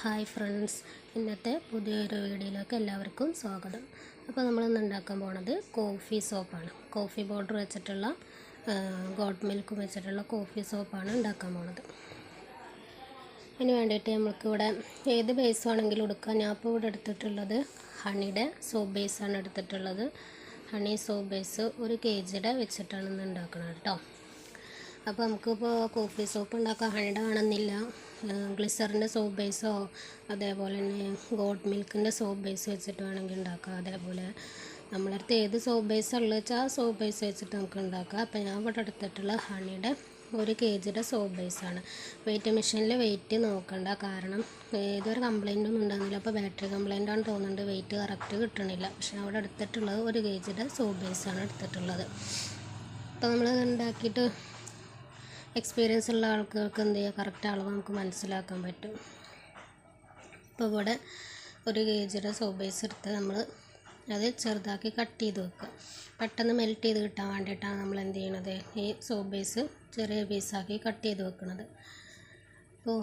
Hi friends. ഇന്നത്തെ പുതിയൊരു വീഡിയോയിലേക്ക് എല്ലാവർക്കും സ്വാഗതം. അപ്പോൾ നമ്മളിന്ന് ഉണ്ടാക്കാൻ പോണത് കോഫി സോപ്പാണ്. കോഫി പൗഡർ വെച്ചിട്ടുള്ള ഗോട്ട് മിൽക്ക് വെച്ചിട്ടുള്ള കോഫി സോപ്പാണ് ഉണ്ടാക്കാൻ പോണത്. അതിന് വേണ്ടിയിട്ട് നമുക്ക് ഇവിടെ ഏത് ബേസ് ആണെങ്കിലും എടുക്കാം. ഞാൻ ഇപ്പോൾ ഇവിടെ എടുത്തിട്ടുള്ളത് ഹണിയുടെ സോപ്പ് ബേസാണ് എടുത്തിട്ടുള്ളത്. ഹണി സോപ്പ് ബേസ് ഒരു കെ ജിയുടെ വെച്ചിട്ടാണ് ഇന്ന് ഉണ്ടാക്കുന്നത് കേട്ടോ അപ്പോൾ നമുക്കിപ്പോൾ കോഫി സോപ്പ് ഉണ്ടാക്കാൻ ഹണിയുടെ വേണമെന്നില്ല ഗ്ലിസറിന്റെ സോപ്പ് ബേസോ അതേപോലെ തന്നെ ഗോഡ് മിൽക്കിന്റെ സോപ്പ് ബേസ് വെച്ചിട്ട് വേണമെങ്കിൽ ഉണ്ടാക്കാം. അതേപോലെ നമ്മളടുത്ത് ഏത് സോപ്പ് ബേസ് ഉള്ളത് വെച്ചാൽ സോപ്പ് ബേസ് വെച്ചിട്ട് നമുക്ക് ഉണ്ടാക്കാം. അപ്പോൾ ഞാൻ ഇവിടെ എടുത്തിട്ടുള്ള ഹണിയുടെ ഒരു കെ ജിയുടെ സോപ്പ് ബേസാണ് വെയിറ്റ് മെഷീനിൽ വെയിറ്റ് നോക്കണ്ട. കാരണം ഏതൊരു ഒന്നും ഉണ്ടാകുന്നില്ല അപ്പോൾ ബാറ്ററി കംപ്ലൈന്റ് ആണ് തോന്നുന്നുണ്ട്. വെയിറ്റ് കറക്റ്റ് കിട്ടണില്ല. പക്ഷേ അവിടെ എടുത്തിട്ടുള്ളത് ഒരു കെ ജിയുടെ സോപ്പ് ബേസാണ് എടുത്തിട്ടുള്ളത്. അപ്പോൾ നമ്മൾ ഉണ്ടാക്കിയിട്ട് എക്സ്പീരിയൻസ് ഉള്ള ആൾക്കാർക്ക് എന്ത് ചെയ്യുക കറക്റ്റ് അളവ് നമുക്ക് മനസ്സിലാക്കാൻ പറ്റും. ഇപ്പോൾ ഇവിടെ ഒരു ഗേജിയുടെ സോബേസ് എടുത്ത് നമ്മൾ അത് ചെറുതാക്കി കട്ട് ചെയ്ത് വെക്കുക. പെട്ടെന്ന് മെൽറ്റ് ചെയ്ത് കിട്ടാൻ വേണ്ടിയിട്ടാണ് നമ്മൾ എന്ത് ചെയ്യണത്? ഈ സോബേസ് ചെറിയ പീസാക്കി കട്ട് ചെയ്ത് വെക്കുന്നത് അപ്പോൾ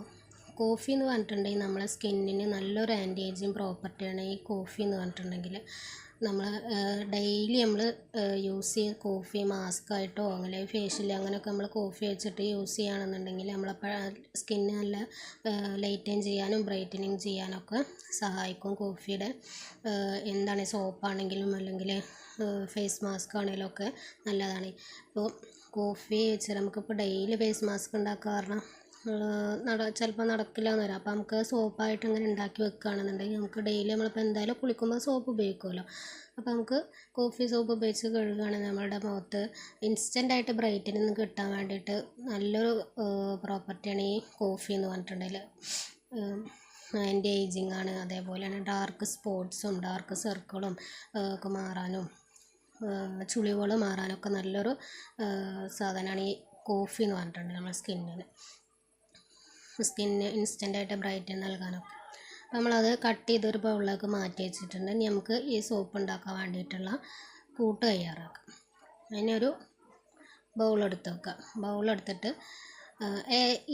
കോഫി എന്ന് പറഞ്ഞിട്ടുണ്ടെങ്കിൽ നമ്മളെ സ്കിന്നിന് നല്ലൊരു ആന്റി ഏജിങ് പ്രോപ്പർട്ടിയാണ് ഈ കോഫി എന്ന് പറഞ്ഞിട്ടുണ്ടെങ്കിൽ. നമ്മൾ ഡെയിലി നമ്മൾ യൂസ് ചെയ്യുന്ന കോഫി മാസ്ക് ആയിട്ടോ അങ്ങനെ ഫേഷ്യൽ അങ്ങനെയൊക്കെ നമ്മൾ കോഫി വെച്ചിട്ട് യൂസ് ചെയ്യുകയാണെന്നുണ്ടെങ്കിൽ നമ്മളപ്പോൾ സ്കിന്ന് നല്ല ലൈറ്റൻ ചെയ്യാനും ബ്രൈറ്റനിങ് ചെയ്യാനൊക്കെ സഹായിക്കും കോഫിയുടെ. എന്താണ് സോപ്പാണെങ്കിലും അല്ലെങ്കിൽ ഫേസ് മാസ്ക് ആണെങ്കിലും ഒക്കെ നല്ലതാണ്. ഇപ്പോൾ കോഫി വെച്ച് നമുക്കിപ്പോൾ ഡെയിലി ഫേസ് മാസ്ക് ഉണ്ടാക്കുക കാരണം നട ചിലപ്പോൾ നടക്കില്ല എന്ന് വരാം. അപ്പോൾ നമുക്ക് സോപ്പായിട്ട് ഇങ്ങനെ ഉണ്ടാക്കി വെക്കുകയാണെന്നുണ്ടെങ്കിൽ നമുക്ക് ഡെയിലി നമ്മളിപ്പോൾ എന്തായാലും കുളിക്കുമ്പോൾ സോപ്പ് ഉപയോഗിക്കുമല്ലോ അപ്പോൾ നമുക്ക് കോഫി സോപ്പ് ഉപയോഗിച്ച് കഴുകുകയാണെങ്കിൽ നമ്മളുടെ മുഖത്ത് ഇൻസ്റ്റന്റായിട്ട് ബ്രൈറ്റനിങ് കിട്ടാൻ വേണ്ടിയിട്ട് നല്ലൊരു പ്രോപ്പർട്ടിയാണ് ഈ കോഫി എന്ന് പറഞ്ഞിട്ടുണ്ടെങ്കിൽ. ആന്റി ഏജിങ് ആണ്. അതേപോലെ തന്നെ ഡാർക്ക് സ്പോട്ട്സും ഡാർക്ക് സർക്കിളും ഒക്കെ മാറാനും ചുളിവുകൾ മാറാനൊക്കെ നല്ലൊരു സാധനമാണ് ഈ കോഫി എന്ന് പറഞ്ഞിട്ടുണ്ടെങ്കിൽ നമ്മുടെ സ്കിന്നിന് സ്കിന്നിന് ഇൻസ്റ്റന്റായിട്ട് ബ്രൈറ്റൻ നൽകാനൊക്കെ. അപ്പോൾ നമ്മളത് കട്ട് ചെയ്തൊരു ബൗളിലേക്ക് മാറ്റി വെച്ചിട്ടുണ്ട്. ഇനി നമുക്ക് ഈ സോപ്പ് ഉണ്ടാക്കാൻ വേണ്ടിയിട്ടുള്ള കൂട്ട് തയ്യാറാക്കാം. അതിനൊരു ബൗൾ എടുത്ത് ബൗളെടുത്തിട്ട്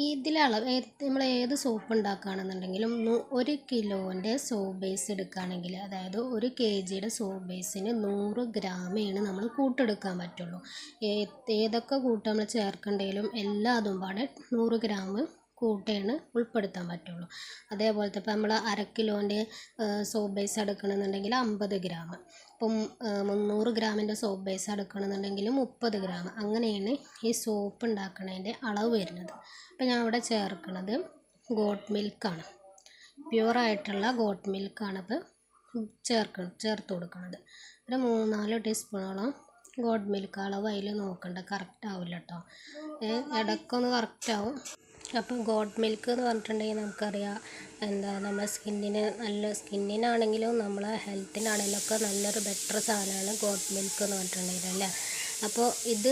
ഇതിലെ അളവ് നമ്മൾ ഏത് സോപ്പ് ഉണ്ടാക്കുകയാണെന്നുണ്ടെങ്കിലും ഒരു കിലോന്റെ സോപ്പ് ബേസ് എടുക്കുകയാണെങ്കിൽ അതായത് ഒരു കെ ജിയുടെ സോപ്പ് ബേസിന് നൂറ് ഗ്രാമേണ് നമ്മൾ കൂട്ടെടുക്കാൻ പറ്റുള്ളൂ. ഏതൊക്കെ കൂട്ട് നമ്മൾ ചേർക്കേണ്ടതിലും എല്ലാ അതും പാടെ നൂറ് ഗ്രാം കൂട്ടയാണ് ഉൾപ്പെടുത്താൻ പറ്റുള്ളൂ. അതേപോലത്തെ ഇപ്പോൾ നമ്മൾ അര കിലോന്റെ സോപ്പ് ബേസ് എടുക്കണമെന്നുണ്ടെങ്കിൽ അമ്പത് ഗ്രാം. ഇപ്പം മുന്നൂറ് ഗ്രാമിന്റെ സോപ്പ് ബേസ് എടുക്കണമെന്നുണ്ടെങ്കിൽ മുപ്പത് ഗ്രാം. അങ്ങനെയാണ് ഈ സോപ്പ് ഉണ്ടാക്കുന്നതിന്റെ അളവ് വരുന്നത്. അപ്പോൾ ഞാൻ ഇവിടെ ചേർക്കുന്നത് ഗോട്ട് മിൽക്കാണ് പ്യുവറായിട്ടുള്ള ഗോട്ട് മിൽക്കാണ് ഇപ്പോൾ ചേർക്കണം ചേർത്ത് കൊടുക്കുന്നത് ഒരു മൂന്നാൽ ടീസ്പൂണോളം ഗോഡ് മിൽക്ക് അളവ് അതിൽ നോക്കണ്ട. കറക്റ്റ് ആവില്ല കേട്ടോ ഇടയ്ക്കൊന്ന് കറക്റ്റ് ആവും. അപ്പോൾ ഗോഡ് മിൽക്ക് എന്ന് പറഞ്ഞിട്ടുണ്ടെങ്കിൽ നമുക്കറിയാം എന്താ നമ്മുടെ സ്കിന്നിന് നല്ല സ്കിന്നിനാണെങ്കിലും നമ്മളെ ഹെൽത്തിനാണെങ്കിലും ഒക്കെ നല്ലൊരു ബെറ്റർ സാധനമാണ് ഗോഡ് മിൽക്ക് എന്ന് പറഞ്ഞിട്ടുണ്ടെങ്കിൽ അല്ലേ? അപ്പോൾ ഇത്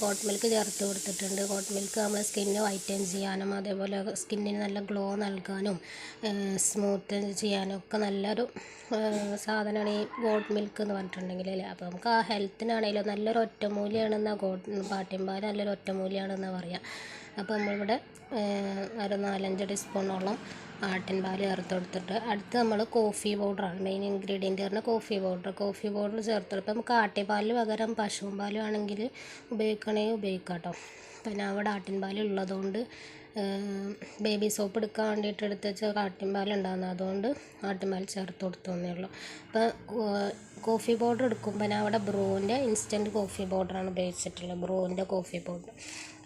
ഗോട്ട് മിൽക്ക് ചേർത്ത് കൊടുത്തിട്ടുണ്ട്. ഗോട്ട് മിൽക്ക് നമ്മളെ സ്കിന്ന് വൈറ്റൻ ചെയ്യാനും അതേപോലെ സ്കിന്നിന് നല്ല ഗ്ലോ നൽകാനും സ്മൂത്ത് ചെയ്യാനും ഒക്കെ നല്ലൊരു സാധനമാണ് ഈ ഗോട്ട് മിൽക്ക് എന്ന് പറഞ്ഞിട്ടുണ്ടെങ്കിൽ അല്ലേ? അപ്പോൾ നമുക്ക് ആ ഹെൽത്തിനാണെങ്കിലും നല്ലൊരു ഒറ്റമൂലിയാണെന്നാണ് ഗോട്ട് പാട്ടിമ്പാൽ നല്ലൊരു ഒറ്റമൂലിയാണെന്നാണ് പറയുക അപ്പോൾ നമ്മളിവിടെ ഒരു നാലഞ്ച് ടീസ്പൂണോളം ആട്ടിൻ പാൽ ചേർത്ത് കൊടുത്തിട്ട് അടുത്ത് നമ്മൾ കോഫി പൗഡറാണ് മെയിൻ ഇൻഗ്രീഡിയന്റ് പറഞ്ഞാൽ കോഫി പൗഡർ കോഫി പൗഡർ ചേർത്ത് കൊടുത്ത് നമുക്ക് ആട്ടിൻപാലിന് പകരം പശുവും പാലും ആണെങ്കിൽ ഉപയോഗിക്കണേ ഉപയോഗിക്കാം കേട്ടോ. പിന്നെ അവിടെ ആട്ടിൻ പാൽ ഉള്ളതുകൊണ്ട് ബേബി സോപ്പ് എടുക്കാൻ വേണ്ടിയിട്ട് എടുത്ത് വെച്ചാൽ ആട്ടിൻ പാൽ ഉണ്ടാകുന്നത് അതുകൊണ്ട് ആട്ടിൻ പാൽ ചേർത്ത് കൊടുത്തേ ഉള്ളൂ. അപ്പോൾ കോഫി പൗഡർ എടുക്കുമ്പോൾ ഞാൻ അവിടെ ബ്രൂവിന്റെ ഇൻസ്റ്റന്റ് കോഫി പൗഡറാണ് ഉപയോഗിച്ചിട്ടുള്ളത്. ബ്രൂവിന്റെ കോഫി പൗഡർ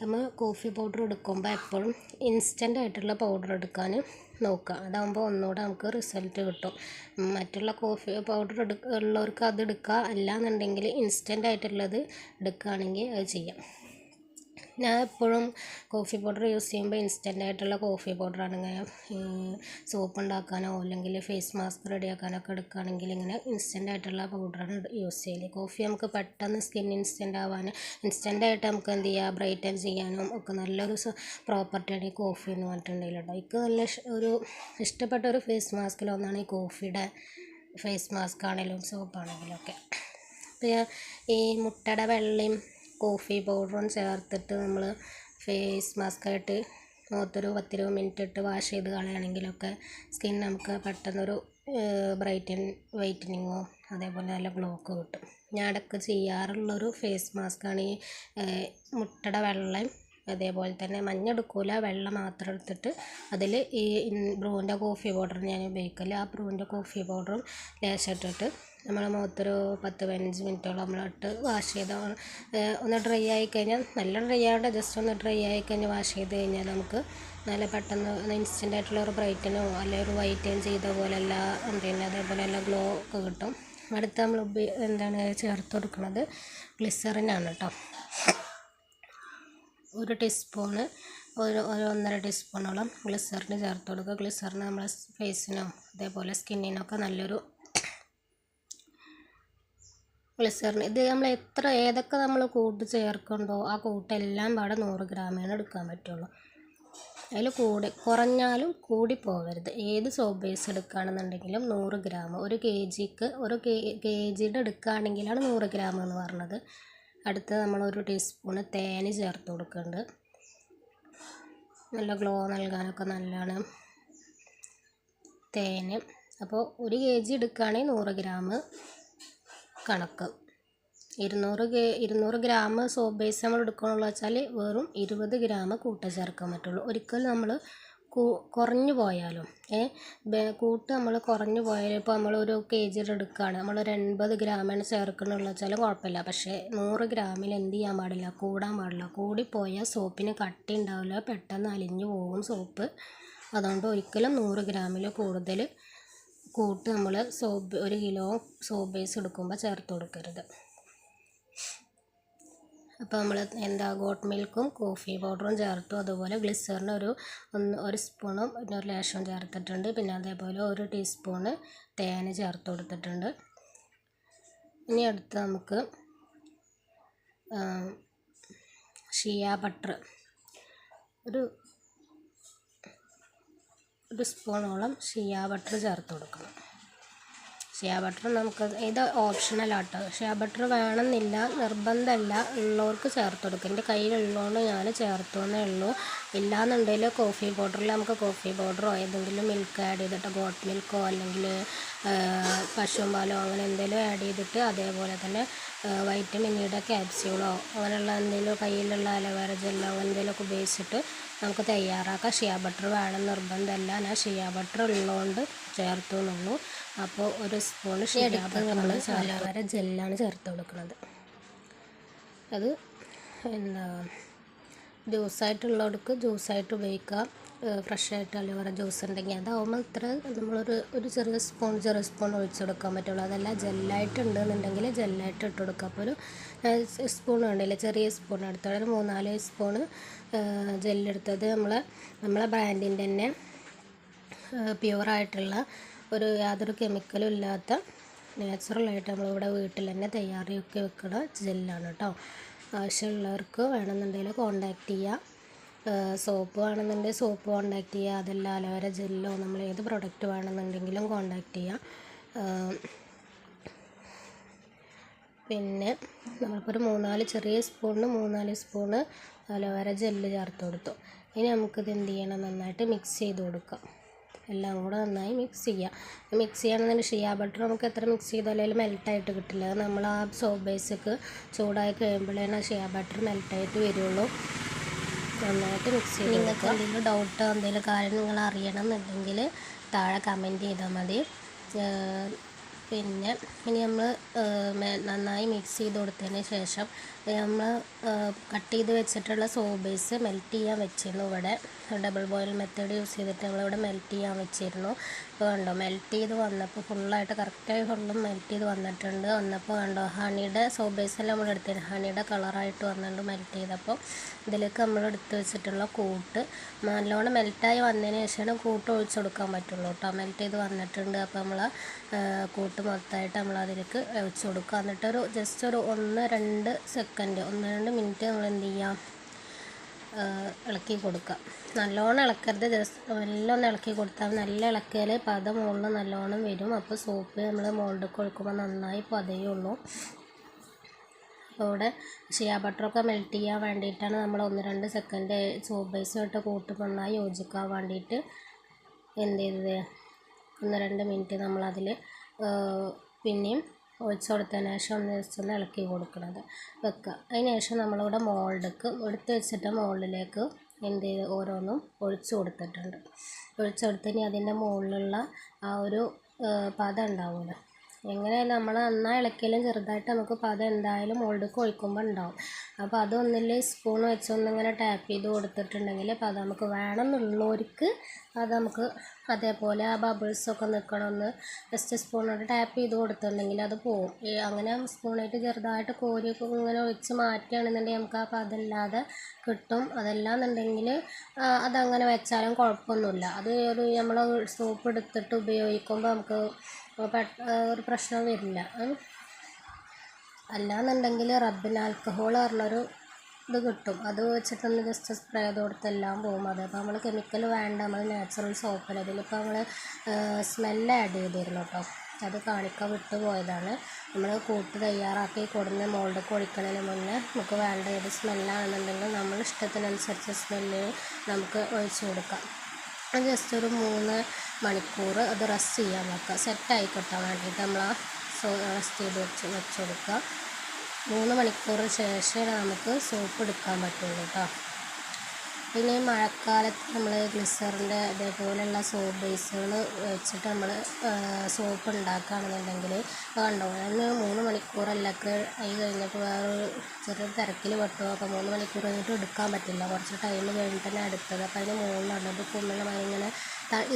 നമ്മൾ കോഫി പൗഡർ എടുക്കുമ്പോൾ എപ്പോഴും ഇൻസ്റ്റന്റ് ആയിട്ടുള്ള പൗഡർ എടുക്കാൻ നോക്കുക. അതാകുമ്പോൾ ഒന്നുകൂടെ നമുക്ക് റിസൾട്ട് കിട്ടും. മറ്റുള്ള കോഫി പൗഡർ എടുക്കുക ഉള്ളവർക്ക് അത് എടുക്കുക. അല്ലാന്നുണ്ടെങ്കിൽ ഇൻസ്റ്റന്റ് ആയിട്ടുള്ളത് എടുക്കുകയാണെങ്കിൽ അത് ചെയ്യാം. ഞാൻ എപ്പോഴും കോഫി പൗഡർ യൂസ് ചെയ്യുമ്പോൾ ഇൻസ്റ്റന്റ് ആയിട്ടുള്ള കോഫി പൗഡറാണ് ഇങ്ങനെ സോപ്പ് ഉണ്ടാക്കാനോ അല്ലെങ്കിൽ ഫേസ് മാസ്ക് റെഡിയാക്കാനൊക്കെ എടുക്കുകയാണെങ്കിൽ ഇങ്ങനെ ഇൻസ്റ്റന്റ് ആയിട്ടുള്ള പൗഡറാണ് യൂസ് ചെയ്യൽ. കോഫി നമുക്ക് പെട്ടെന്ന് സ്കിൻ ഇൻസ്റ്റന്റ് ആവാൻ ഇൻസ്റ്റന്റ് ആയിട്ട് നമുക്ക് എന്ത് ചെയ്യുക ബ്രൈറ്റൻ ചെയ്യാനും ഒക്കെ നല്ലൊരു പ്രോപ്പർട്ടിയാണ് ഈ കോഫി എന്ന് പറഞ്ഞിട്ടുണ്ടെങ്കിൽ കേട്ടോ എനിക്ക് നല്ല ഒരു ഇഷ്ടപ്പെട്ട ഒരു ഫേസ് മാസ്കിലൊന്നാണ് ഈ കോഫിയുടെ ഫേസ് മാസ്ക് ആണെങ്കിലും സോപ്പാണെങ്കിലും ഒക്കെ. ഈ മുട്ടയുടെ വെള്ളയും കോഫി പൗഡറും ചേർത്തിട്ട് നമ്മൾ ഫേസ് മാസ്കായിട്ട് മുഖത്തൊരു പത്തിരുപത് മിനിറ്റ് ഇട്ട് വാഷ് ചെയ്ത് കളയുകയാണെങ്കിലൊക്കെ സ്കിൻ നമുക്ക് പെട്ടെന്നൊരു ബ്രൈറ്റൻ വൈറ്റനിങ്ങോ അതേപോലെ നല്ല ഗ്ലോ കിട്ടും. ഞാൻ ഇടയ്ക്ക് ചെയ്യാറുള്ളൊരു ഫേസ് മാസ്കാണ് ഈ മുട്ടയുടെ വെള്ളം അതേപോലെ തന്നെ മഞ്ഞ എടുക്കില്ല വെള്ളം മാത്രം എടുത്തിട്ട് അതിൽ ഈ ബ്രൂവിന്റെ കോഫി പൗഡർ ഞാൻ ഉപയോഗിക്കൽ. ആ ബ്രൂവിന്റെ കോഫി പൗഡറും ലേശം ഇട്ടിട്ട് നമ്മളെ മുഖത്തൊരു പത്ത് പതിനഞ്ച് മിനിറ്റോളം നമ്മളിട്ട് വാഷ് ചെയ്ത് ഒന്ന് ഡ്രൈ ആയി കഴിഞ്ഞാൽ നല്ല ഡ്രൈ ആവേണ്ട ജസ്റ്റ് ഒന്ന് ഡ്രൈ ആയി കഴിഞ്ഞാൽ വാഷ് ചെയ്ത് കഴിഞ്ഞാൽ നമുക്ക് നല്ല പെട്ടെന്ന് ഇൻസ്റ്റന്റ് ആയിട്ടുള്ള ഒരു ബ്രൈറ്റനോ അല്ലെങ്കിൽ ഒരു വൈറ്റൻ ചെയ്ത പോലെയല്ല പിന്നെ അതേപോലെ നല്ല ഗ്ലോ ഒക്കെ കിട്ടും. അടുത്ത് നമ്മൾ എന്താണ് ചേർത്ത് കൊടുക്കുന്നത് ഗ്ലിസറിനാണ് കേട്ടോ ഒരു ടീസ്പൂണ് ഒരു ഒരു ഒന്നര ടീസ്പൂണോളം ഗ്ലിസറിന് ചേർത്ത് കൊടുക്കുക. ഗ്ലിസറിന് നമ്മളെ ഫേസിനോ അതേപോലെ സ്കിന്നിനൊക്കെ നല്ലൊരു ഗ്ലിസറിന് ഇത് നമ്മൾ എത്ര ഏതൊക്കെ നമ്മൾ കൂട്ട് ചേർക്കണ്ടോ ആ കൂട്ടെല്ലാം പാടെ നൂറ് ഗ്രാമേണ എടുക്കാൻ പറ്റുള്ളൂ. അതിൽ കൂടി കുറഞ്ഞാലും കൂടി പോകരുത് ഏത് സോപ്പ് ബേസ് എടുക്കുകയാണെന്നുണ്ടെങ്കിലും നൂറ് ഗ്രാം. ഒരു കെ ജിക്ക് ഒരു കെ കെ ജിയുടെ എടുക്കുകയാണെങ്കിലാണ് നൂറ് ഗ്രാം എന്ന് പറഞ്ഞത്. അടുത്ത് നമ്മളൊരു ടീസ്പൂൺ തേൻ ചേർത്ത് കൊടുക്കുന്നുണ്ട് നല്ല ഗ്ലോ നൽകാനൊക്കെ നല്ലതാണ് തേന്. അപ്പോൾ ഒരു കെ ജി എടുക്കുകയാണെങ്കിൽ നൂറ് ഗ്രാം. കണക്ക്. ഇരുന്നൂറ് ഇരുന്നൂറ് ഗ്രാം സോപ്പ് ബേസ് നമ്മൾ എടുക്കണുള്ളൂ വെച്ചാൽ വെറും ഇരുപത് ഗ്രാം കൂട്ട ചേർക്കാൻ പറ്റുള്ളൂ. ഒരിക്കൽ നമ്മൾ കുറഞ്ഞു പോയാലും കൂട്ട് നമ്മൾ കുറഞ്ഞു പോയാലും ഇപ്പോൾ നമ്മളൊരു കെ ജിയുടെ എടുക്കുകയാണ്. നമ്മളൊരു എൺപത് ഗ്രാമാണ് ചേർക്കണമെന്ന് വെച്ചാൽ കുഴപ്പമില്ല. പക്ഷേ നൂറ് ഗ്രാമിൽ എന്ത് ചെയ്യാൻ പാടില്ല കൂടാൻ പാടില്ല. കൂടിപ്പോയാൽ സോപ്പിന് കട്ടി ഉണ്ടാവില്ല പെട്ടെന്ന് അലിഞ്ഞു പോകും സോപ്പ് അതുകൊണ്ട് ഒരിക്കലും നൂറ് ഗ്രാമിൽ കൂടുതൽ കൂട്ട് നമ്മൾ സോപ്പ് ഒരു കിലോ സോപ്പ് ബേസ് എടുക്കുമ്പോൾ ചേർത്ത് കൊടുക്കരുത്. അപ്പോൾ നമ്മൾ എന്താ ഗോട്ട് മിൽക്കും കോഫി പൗഡറും ചേർത്തു. അതുപോലെ ഗ്ലിസറിന് ഒരു ഒന്ന് ഒരു സ്പൂണും പിന്നെ ഒരു ലേശവും ചേർത്തിട്ടുണ്ട്. പിന്നെ അതേപോലെ ഒരു ടീസ്പൂണ് തേന് ചേർത്ത് കൊടുത്തിട്ടുണ്ട്. ഇനി അടുത്ത് നമുക്ക് ഷിയ ബട്ടർ. ഒരു ഒരു സ്പൂണോളം ഷിയാ ബട്ടർ ചേർത്ത് കൊടുക്കണം. ഷിയാ ബട്ടർ നമുക്ക് ഇത് ഓപ്ഷണലാട്ടോ ഷിയാ ബട്ടർ വേണമെന്നില്ല നിർബന്ധമല്ല. ഉള്ളവർക്ക് ചേർത്ത് കൊടുക്കും. എന്റെ കയ്യിലുള്ളതുകൊണ്ട് ഞാൻ ചേർത്തു എന്നേ ഉള്ളൂ. ഇല്ലാന്നുണ്ടെങ്കിൽ കോഫി പൗഡറിൽ നമുക്ക് കോഫി പൗഡറോ ഏതെങ്കിലും മിൽക്ക് ആഡ് ചെയ്തിട്ട് ഗോട്ട് മിൽക്കോ അല്ലെങ്കിൽ പശുമ്പാലോ പാലോ അങ്ങനെ എന്തെങ്കിലും ആഡ് ചെയ്തിട്ട് അതേപോലെ തന്നെ വൈറ്റമിൻ ഇയുടെ ക്യാപ്സ്യൂളോ അങ്ങനെയുള്ള എന്തെങ്കിലും കയ്യിലുള്ള അലവേറ ജെല്ലോ എന്തെങ്കിലുമൊക്കെ ഉപയോഗിച്ചിട്ട് നമുക്ക് തയ്യാറാക്കാം. ഷിയ ബട്ടർ വേണം നിർബന്ധമല്ല. ഞാൻ ഷിയ ബട്ടർ ഉള്ളതുകൊണ്ട് ചേർത്തു എന്നുള്ളൂ അപ്പോൾ ഒരു സ്പൂൺ ഷിയ ബട്ടർ നമ്മൾ അലവേറ ജെല്ലാണ് ചേർത്ത് കൊടുക്കുന്നത്. അത് എന്താ ജ്യൂസായിട്ടുള്ളവർക്ക് ജ്യൂസായിട്ട് ഉപയോഗിക്കാം. ഫ്രഷ് ആയിട്ട് അലോവേറ ജ്യൂസ് ഉണ്ടെങ്കിൽ അതാവുമ്പോൾ ഇത്ര നമ്മളൊരു ഒരു ചെറിയ സ്പൂൺ ചെറിയ സ്പൂൺ ഒഴിച്ച് കൊടുക്കാൻ പറ്റുള്ളൂ. അതല്ല ജെല്ലായിട്ട് ഉണ്ടെന്നുണ്ടെങ്കിൽ ജെല്ലായിട്ട് ഇട്ട് കൊടുക്കുക. അപ്പോൾ ഒരു സ്പൂൺ വേണ്ടില്ല ചെറിയ സ്പൂൺ എടുത്തോടെ ഒരു മൂന്നാൽ സ്പൂൺ ജെല്ലെടുത്തത് നമ്മൾ നമ്മളെ ബ്രാൻഡിന്റെ തന്നെ പ്യുവറായിട്ടുള്ള ഒരു യാതൊരു കെമിക്കലും ഇല്ലാത്ത നാച്ചുറലായിട്ട് നമ്മളിവിടെ വീട്ടിൽ തന്നെ തയ്യാറിയൊക്കെ വെക്കുന്ന ജെല്ലാണ് കേട്ടോ. ആവശ്യമുള്ളവർക്ക് വേണമെന്നുണ്ടെങ്കിൽ കോണ്ടാക്ട് ചെയ്യുക സോപ്പ് വേണമെന്നുണ്ടെങ്കിൽ സോപ്പ് കോണ്ടാക്ട് ചെയ്യുക. അതല്ല അലോവേര ജെല്ലോ നമ്മൾ ഏത് പ്രൊഡക്റ്റ് വേണമെന്നുണ്ടെങ്കിലും കോണ്ടാക്ട് ചെയ്യുക. പിന്നെ നമ്മളിപ്പോൾ ഒരു മൂന്നാൽ ചെറിയ സ്പൂണിന് മൂന്നാൽ സ്പൂണ് അലോവേര ജെല്ല് ചേർത്ത് കൊടുത്തു. ഇനി നമുക്കിത് എന്ത് ചെയ്യണം? നന്നായിട്ട് മിക്സ് ചെയ്ത് കൊടുക്കാം. എല്ലാം കൂടെ നന്നായി മിക്സ് ചെയ്യുക മിക്സ് ചെയ്യണമെന്നുണ്ടെങ്കിൽ ഷിയാ ബട്ടർ നമുക്ക് എത്ര മിക്സ് ചെയ്താലും മെൽട്ടായിട്ട് കിട്ടില്ല. നമ്മൾ ആ സോപ്പ് ബേസൊക്കെ ചൂടായി കഴിയുമ്പോഴേ ആ ഷിയാ ബട്ടർ മെൽട്ടായിട്ട് വരുള്ളൂ. നന്നായിട്ട് മിക്സ് ചെയ്ത് നിങ്ങൾക്ക് എന്തെങ്കിലും ഡൗട്ടോ എന്തെങ്കിലും കാര്യം നിങ്ങൾ അറിയണം എന്നുണ്ടെങ്കിൽ താഴെ കമന്റ് ചെയ്താൽ മതി. പിന്നെ ഇനി നമ്മൾ നന്നായി മിക്സ് ചെയ്ത് കൊടുത്തതിന് ശേഷം നമ്മൾ കട്ട് ചെയ്ത് വെച്ചിട്ടുള്ള സോബേസ് ബേസ് മെൽറ്റ് ചെയ്യാൻ വെച്ചിരുന്നു ഇവിടെ. ഡബിൾ ബോയിൽ മെത്തേഡ് യൂസ് ചെയ്തിട്ട് നമ്മളിവിടെ മെൽറ്റ് ചെയ്യാൻ വെച്ചിരുന്നു. ഇപ്പോൾ കണ്ടോ മെൽറ്റ് ചെയ്ത് വന്നപ്പോൾ ഫുള്ളായിട്ട് കറക്റ്റായി ഫുള്ളും മെൽറ്റ് ചെയ്ത് വന്നിട്ടുണ്ട്. വന്നപ്പോൾ കണ്ടോ ഹണിയുടെ സോപ്പ് ബേസെല്ലാം നമ്മൾ എടുത്തിരുന്നു. ഹണിയുടെ കളറായിട്ട് വന്നിട്ടുണ്ട് മെൽറ്റ് ചെയ്തപ്പോൾ. ഇതിലേക്ക് നമ്മൾ എടുത്ത് വെച്ചിട്ടുള്ള കൂട്ട് നല്ലോണം മെൽറ്റായി വന്നതിന് ശേഷമാണ് കൂട്ട് ഒഴിച്ചു കൊടുക്കാൻ പറ്റുള്ളൂ കേട്ടോ. മെൽറ്റ് ചെയ്ത് വന്നിട്ടുണ്ട്. അപ്പോൾ നമ്മൾ കൂട്ട് മൊത്തമായിട്ട് നമ്മൾ അതിലേക്ക് ഒഴിച്ച് കൊടുക്കുക. എന്നിട്ടൊരു ജസ്റ്റ് ഒരു ഒന്ന് രണ്ട് സെക്കൻഡ് ഒന്ന് രണ്ട് മിനിറ്റ് നമ്മൾ എന്ത് ചെയ്യാം ഇളക്കി കൊടുക്കുക നല്ലോണം ഇളക്കരുത്. ജസ്റ്റ് നല്ല ഒന്ന് ഇളക്കി കൊടുത്താൽ നല്ല ഇളക്കിയാൽ പത മുകളിൽ നല്ലോണം വരും. അപ്പോൾ സോപ്പ് നമ്മൾ മോൾഡിൽ ഒഴിക്കുമ്പോൾ നന്നായി പതയുള്ളൂ. അപ്പോൾ ഇവിടെ ഷിയാ ബട്ടറൊക്കെ മെൽറ്റ് ചെയ്യാൻ വേണ്ടിയിട്ടാണ് നമ്മൾ ഒന്ന് രണ്ട് സെക്കൻഡ് സോപ്പ് ബേസുമായിട്ട് ഇട്ട് കൂട്ടി നന്നായി യോജിക്കാൻ വേണ്ടിയിട്ട് എന്ത് ചെയ്തത് ഒന്ന് രണ്ട് മിനിറ്റ് നമ്മളതിൽ പിന്നെയും ഒഴിച്ച് കൊടുത്തതിന് ശേഷം ഒന്ന് ജസ്റ്റ് ഒന്ന് ഇളക്കി കൊടുക്കുന്നത് വെക്കുക. അതിന് ശേഷം നമ്മളിവിടെ മോൾഡക്ക് എടുത്ത് വെച്ചിട്ട് മോൾഡിലേക്ക് എന്ത് ചെയ്ത് ഓരോന്നും ഒഴിച്ചു കൊടുത്തിട്ടുണ്ട്. ഒഴിച്ചു കൊടുത്തിട്ട് അതിന്റെ മുകളിലുള്ള ആ ഒരു പത ഉണ്ടാവുമല്ലോ. എങ്ങനെയായാലും നമ്മൾ നന്നായി ഇളക്കിയാലും ചെറുതായിട്ട് നമുക്ക് പത എന്തായാലും മുകളിലേക്ക് ഒഴിക്കുമ്പോൾ ഉണ്ടാവും. അപ്പോൾ അതൊന്നിൽ സ്പൂൺ വെച്ചൊന്നിങ്ങനെ ടാപ്പ് ചെയ്ത് കൊടുത്തിട്ടുണ്ടെങ്കിൽ പത നമുക്ക് വേണമെന്നുള്ളവർക്ക് അത് നമുക്ക് അതേപോലെ ആ ബബിൾസൊക്കെ നിൽക്കണമെന്ന് ജസ്റ്റ് സ്പൂണോട് ടാപ്പ് ചെയ്ത് കൊടുത്തിട്ടുണ്ടെങ്കിൽ അത് പോവും. അങ്ങനെ സ്പൂണായിട്ട് ചെറുതായിട്ട് കോരിയൊക്കെ ഇങ്ങനെ ഒഴിച്ച് മാറ്റുകയാണെന്നുണ്ടെങ്കിൽ നമുക്ക് ആ പദമില്ലാതെ കിട്ടും. അതല്ലാന്നുണ്ടെങ്കിൽ അതങ്ങനെ വെച്ചാലും കുഴപ്പമൊന്നുമില്ല. അത് ഒരു നമ്മൾ സോപ്പ് എടുത്തിട്ട് ഉപയോഗിക്കുമ്പോൾ നമുക്ക് ഒരു പ്രശ്നം വരില്ല. അല്ലാന്നുണ്ടെങ്കിൽ റബ്ബിന് ആൽക്കഹോൾ പറഞ്ഞൊരു ഇത് കിട്ടും. അത് വെച്ചിട്ടൊന്ന് ജസ്റ്റ് സ്പ്രേ ചെയ്ത് കൊടുത്തെല്ലാം പോകും അത് അപ്പോൾ നമ്മൾ കെമിക്കൽ വേണ്ട നമ്മൾ നാച്ചുറൽ സോപ്പിൽ അതിലിപ്പോൾ നമ്മൾ സ്മെല്ല് ആഡ് ചെയ്തിരുന്നു കേട്ടോ അത് കാണിക്കാൻ വിട്ടു പോയതാണ്. നമ്മൾ കൂട്ട് തയ്യാറാക്കി കൊടുന്ന് മോൾഡ് ഒഴിക്കണതിന് മുന്നേ നമുക്ക് വേണ്ട ഏത് സ്മെല്ലാണെന്നുണ്ടെങ്കിൽ നമ്മൾ ഇഷ്ടത്തിനനുസരിച്ച് സ്മെല്ല് നമുക്ക് ഒഴിച്ചു കൊടുക്കാം. അത് ജസ്റ്റ് ഒരു മൂന്ന് മണിക്കൂർ അത് റെസ്റ്റ് ചെയ്യാൻ വെക്കുക. സെറ്റായി കിട്ടാൻ വേണ്ടിയിട്ട് നമ്മൾ ആ റെസ്റ്റ് ചെയ്ത് വെച്ച് വെച്ച് കൊടുക്കുക. മൂന്ന് മണിക്കൂറിന് ശേഷമേ നമുക്ക് സോപ്പ് എടുക്കാൻ പറ്റുള്ളൂ കേട്ടോ പിന്നെ മഴക്കാലത്ത് നമ്മൾ ഗ്ലിസറിന്റെ അതേപോലെയുള്ള സോപ്പ് ബേസുകൾ വെച്ചിട്ട് നമ്മൾ സോപ്പ് ഉണ്ടാക്കുകയാണെന്നുണ്ടെങ്കിൽ കണ്ടോ? ഞാൻ മൂന്ന് മണിക്കൂറല്ലൊക്കെ ആയി കഴിഞ്ഞപ്പോൾ വേറൊരു ചെറിയ തിരക്കിൽ പെട്ടു. അപ്പോൾ മൂന്ന് മണിക്കൂർ കഴിഞ്ഞിട്ട് എടുക്കാൻ പറ്റില്ല. കുറച്ച് ടൈം കഴിഞ്ഞിട്ട് തന്നെ എടുത്തത്. അപ്പോൾ അതിന് മുകളിലാണ്. ഇത് കുമ്മിള ഇങ്ങനെ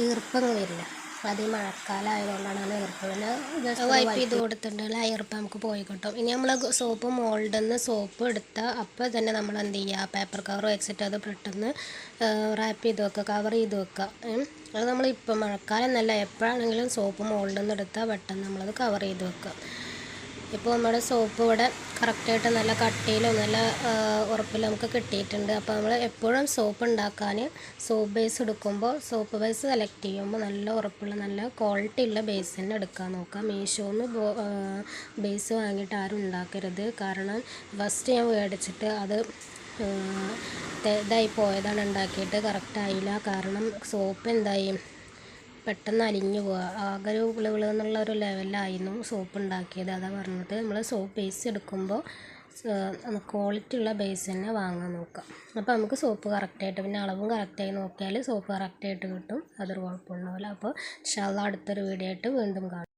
ഈർപ്പം വരില്ല അത് ഈ മഴക്കാലം ആയതുകൊണ്ടാണ് അങ്ങനെ ഈർപ്പം പിന്നെ ജസ്റ്റ് വൈപ്പ് ചെയ്ത് കൊടുത്തിട്ടുണ്ടെങ്കിൽ ആ ഈർപ്പം നമുക്ക് പോയി കിട്ടും. ഇനി നമ്മൾ സോപ്പ് മോൾഡിൽ നിന്ന് സോപ്പ് എടുത്താൽ അപ്പോൾ തന്നെ നമ്മൾ എന്ത് ചെയ്യുക പേപ്പർ കവർ വെച്ചിട്ട് അത് പെട്ടെന്ന് റാപ്പ് ചെയ്ത് വെക്കുക കവർ ചെയ്ത് വെക്കുക. അത് നമ്മൾ ഇപ്പം മഴക്കാലം എന്നല്ല എപ്പോഴാണെങ്കിലും സോപ്പ് മോൾഡിൽ നിന്ന് എടുത്താൽ പെട്ടെന്ന് നമ്മളത് കവർ ചെയ്ത് വെക്കുക. ഇപ്പോൾ നമ്മുടെ സോപ്പ് ഇവിടെ കറക്റ്റായിട്ട് നല്ല കട്ടിയിലോ നല്ല ഉറപ്പിലും നമുക്ക് കിട്ടിയിട്ടുണ്ട്. അപ്പോൾ നമ്മൾ എപ്പോഴും സോപ്പ് ഉണ്ടാക്കാൻ സോപ്പ് ബേസ് എടുക്കുമ്പോൾ സോപ്പ് ബേസ് സെലക്ട് ചെയ്യുമ്പോൾ നല്ല ഉറപ്പുള്ള നല്ല ക്വാളിറ്റി ഉള്ള ബേസ് തന്നെ എടുക്കാൻ നോക്കാം. മീഷോന്ന് ബേസ് വാങ്ങിയിട്ട് ആരും ഉണ്ടാക്കരുത്. കാരണം ഫസ്റ്റ് ഞാൻ മേടിച്ചിട്ട് അത് ഇതായി പോയതാണ് ഉണ്ടാക്കിയിട്ട് കറക്റ്റായില്ല കാരണം സോപ്പ് എന്തായി? പെട്ടെന്ന് അലിഞ്ഞു പോവുക. ആകെ ഒരു എന്നുള്ള ഒരു ലെവലായിരുന്നു സോപ്പ് ഉണ്ടാക്കിയത്. അതാ പറഞ്ഞത്. നമ്മൾ സോപ്പ് ബേസ് എടുക്കുമ്പോൾ ക്വാളിറ്റി ഉള്ള ബേസ് തന്നെ വാങ്ങാൻ നോക്കാം. അപ്പോൾ നമുക്ക് സോപ്പ് കറക്റ്റായിട്ട് പിന്നെ അളവും കറക്റ്റായി നോക്കിയാൽ സോപ്പ് കറക്റ്റായിട്ട് കിട്ടും. അതൊരു കുഴപ്പമുണ്ടാവില്ല അപ്പോൾ ഇൻഷാല്ല അടുത്തൊരു വീഡിയോ ആയിട്ട് വീണ്ടും കാണാം.